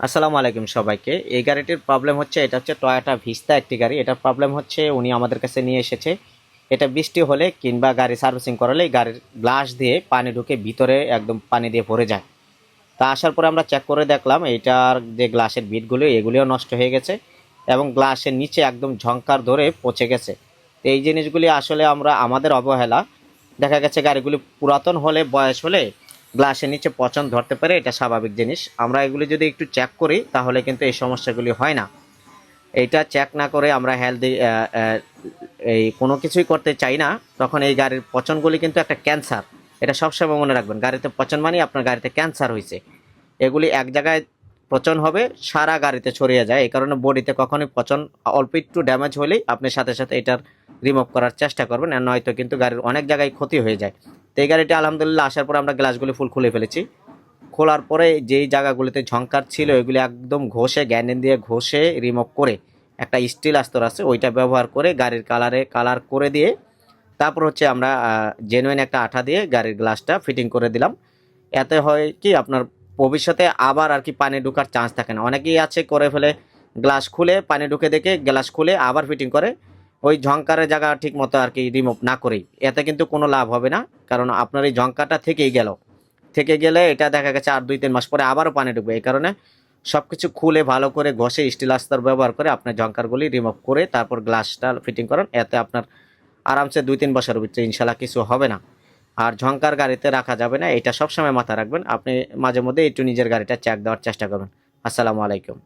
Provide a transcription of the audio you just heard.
আসসালামু আলাইকুম সবাইকে। এই গাড়িটির প্রবলেম হচ্ছে, এটা হচ্ছে টয়োটা ভিস্তা একটি গাড়ি। এটার প্রবলেম হচ্ছে, উনি আমাদের কাছে নিয়ে এসেছে। এটা বৃষ্টি হলে কিংবা গাড়ি সার্ভিসিং করালে গাড়ির গ্লাস দিয়ে পানি ঢুকে ভিতরে একদম পানি দিয়ে ভরে যায়। তা আসার পরে আমরা চেক করে দেখলাম, এইটার যে গ্লাসের বিটগুলো এগুলিও নষ্ট হয়ে গেছে এবং গ্লাসের নিচে একদম ঝঙ্কার ধরে পচে গেছে। এই জিনিসগুলি আসলে আমরা, আমাদের অবহেলা। দেখা গেছে গাড়িগুলি পুরাতন হলে, বয়স হলে গ্লাসের নিচে পচন ধরতে পারে, এটা স্বাভাবিক জিনিস। আমরা এগুলি যদি একটু চেক করি, তাহলে কিন্তু এই সমস্যাগুলি হয় না। এটা চেক না করে আমরা হেলদি এই কোনো কিছুই করতে চাই না, তখন এই গাড়ির পচনগুলি কিন্তু একটা ক্যান্সার এটা সবসময় মনে রাখবেন, গাড়িতে পচন মানে আপনার গাড়িতে ক্যান্সার হয়েছে এগুলি এক জায়গায় পচন হবে, সারা গাড়িতে ছড়িয়ে যায়। এই কারণে বডিতে কখনোই পচন, অল্প একটু ড্যামেজ হলেই আপনি সাথে সাথে এটার রিমুভ করার চেষ্টা করবেন, আর নয়তো কিন্তু গাড়ির অনেক জায়গায় ক্ষতি হয়ে যায়। তো এই গাড়িটি আলহামদুলিল্লাহ আসার পরে আমরা গ্লাসগুলি ফুল খুলে ফেলেছি। খোলার পরে যেই জায়গাগুলিতে ঝঙ্কার ছিল, এগুলি একদম ঘষে গ্যান্ডেন দিয়ে ঘষে রিমুভ করে একটা স্টিল আস্তর আছে, ওইটা ব্যবহার করে গাড়ির কালারে কালার করে দিয়ে তারপর হচ্ছে আমরা জেনুইন একটা আঠা দিয়ে গাড়ির গ্লাসটা ফিটিং করে দিলাম। এতে হয় কি, আপনার ভবিষ্যতে আবার আর কি পানি ঢোকার চান্স থাকে না। অনেকেই আছে, করে ফেলে গ্লাস খুলে, পানি ঢুকে দেখে গ্লাস খুলে আবার ফিটিং করে। ওই ঝঙ্কারের জায়গা ঠিক মতো আর কি রিমুভ না করেই। এতে কিন্তু কোনো লাভ হবে না, কারণ আপনার এই ঝংকারটা থেকেই গেল। থেকে গেলে এটা দেখা গেছে আর দুই, তিন মাস পরে আবারও পানি ঢুকবে। এই কারণে সব কিছু খুলে ভালো করে ঘষে স্টিল আস্তর ব্যবহার করে আপনার ঝঙ্কারগুলি রিমুভ করে তারপর গ্লাসটা ফিটিং করেন। এতে আপনার আরামসে দুই, তিন বছরের ভিতরে ইনশাল্লাহ কিছু হবে না। আর ঝংকার গাড়িতে রাখা যাবে না, এটা সবসময় মাথা রাখবেন। আপনি মাঝে মধ্যে একটু নিজের গাড়িটা চেক দেওয়ার চেষ্টা করবেন। আসসালামু আলাইকুম।